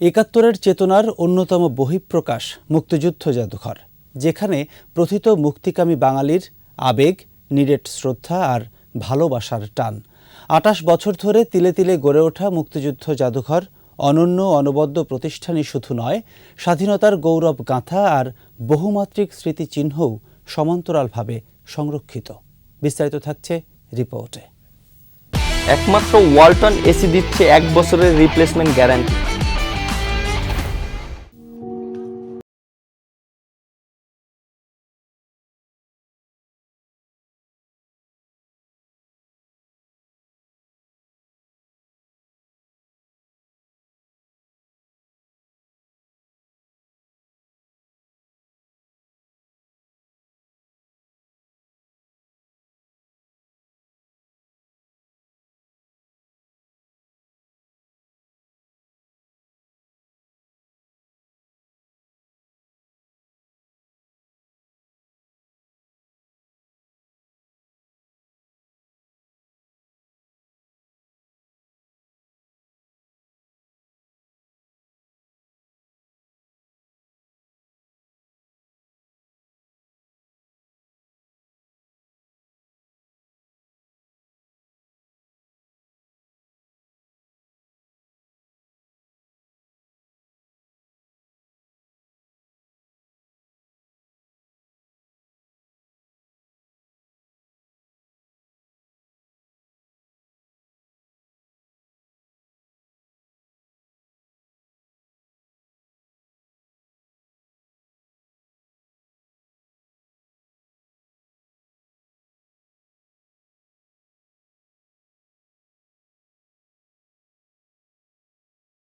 একাত্তরের চেতনার অন্যতম বহিঃপ্রকাশ মুক্তিযুদ্ধ জাদুঘর, যেখানে প্রথিত মুক্তিকামী বাঙালির আবেগ, নিরেট শ্রদ্ধা আর ভালোবাসার টান। আটাশ বছর ধরে তিলে তিলে গড়ে ওঠা মুক্তিযুদ্ধ জাদুঘর অনন্য অনবদ্য প্রতিষ্ঠানই শুধু নয়, স্বাধীনতার গৌরব গাঁথা আর বহুমাত্রিক স্মৃতিচিহ্নও সমান্তরালভাবে সংরক্ষিত। বিস্তারিত থাকছে রিপোর্টে। একমাত্র ওয়ালটন এসি দিচ্ছে এক বছরের রিপ্লেসমেন্ট গ্যারান্টি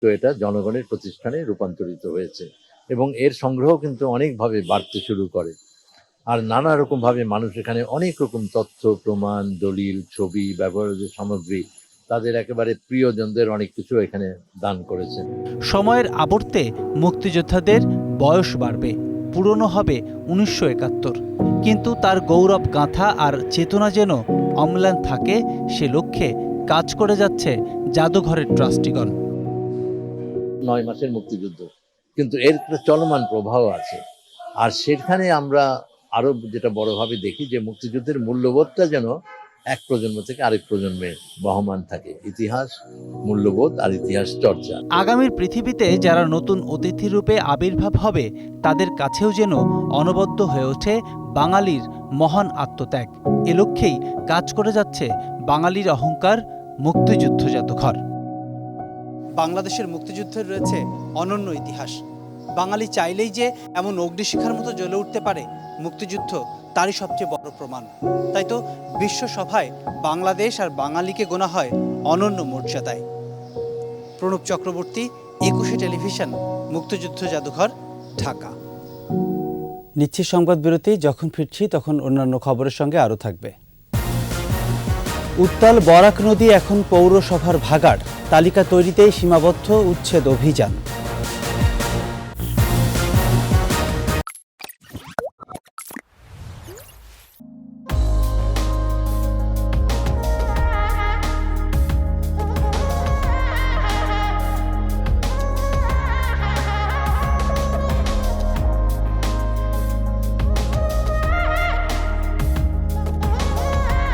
তো এটা জনগণের প্রতিষ্ঠানে রূপান্তরিত হয়েছে। এবং এর সংগ্রহ কিন্তু অনেকভাবে বাড়তে শুরু করে। আর নানা রকম ভাবে মানুষ এখানে অনেক রকম তথ্য, প্রমাণ, দলিল, ছবি ব্যবহার্য সামগ্রী তাদের একেবারে প্রিয়জনদের অনেক কিছু এখানে দান করেছেন। সময়ের আবর্তে মুক্তিযোদ্ধাদের বয়স বাড়বে, পুরনো হবে উনিশশো একাত্তর। কিন্তু তার গৌরব গাঁথা আর চেতনা যেন অম্লান থাকে, সে লক্ষ্যে কাজ করে যাচ্ছে জাদুঘরের ট্রাস্টিগণ। নয় মাসের মুক্তিযুদ্ধ। কিন্তু এর একটা চলমান প্রভাব আছে। আর সেখানে আমরা আরও যেটা বড়ভাবে দেখি যে মুক্তিযুদ্ধের মূল্যবোধটা যেন এক প্রজন্ম থেকে আরেক প্রজন্মে বহমান থাকে। ইতিহাস, মূল্যবোধ আর ইতিহাস চর্চা। আগামীর পৃথিবীতে যারা নতুন অতিথি রূপে আবির্ভাব হবে, তাদের কাছেও যেন অনবদ্য হয়ে ওঠে বাঙালির মহান আত্মত্যাগ। এ লক্ষ্যেই কাজ করে যাচ্ছে বাঙালির অহংকার মুক্তিযুদ্ধ জাদুঘর বাংলাদেশের মুক্তিযুদ্ধের রয়েছে অনন্য ইতিহাস। বাঙালি চাইলেই যে এমন অগ্নিশিখার মতো জ্বলে উঠতে পারে মুক্তিযুদ্ধ, তারই সবচেয়ে বড় প্রমাণ। তাই তো বিশ্ব সভায় বাংলাদেশ আর বাঙালিকে গোনা হয় অনন্য মর্যাদায়। প্রণব চক্রবর্তী, একুশে টেলিভিশন, মুক্তিযুদ্ধ জাদুঘর, ঢাকা। নিচ্ছি সংবাদ বিরতি, যখন ফিরছি তখন অন্যান্য খবরের সঙ্গে আরও থাকবে। উত্তাল বরাক নদী এখন পৌরসভার ভাগাড়। তালিকা তৈরিতে সীমাবদ্ধ উচ্ছেদ অভিযান।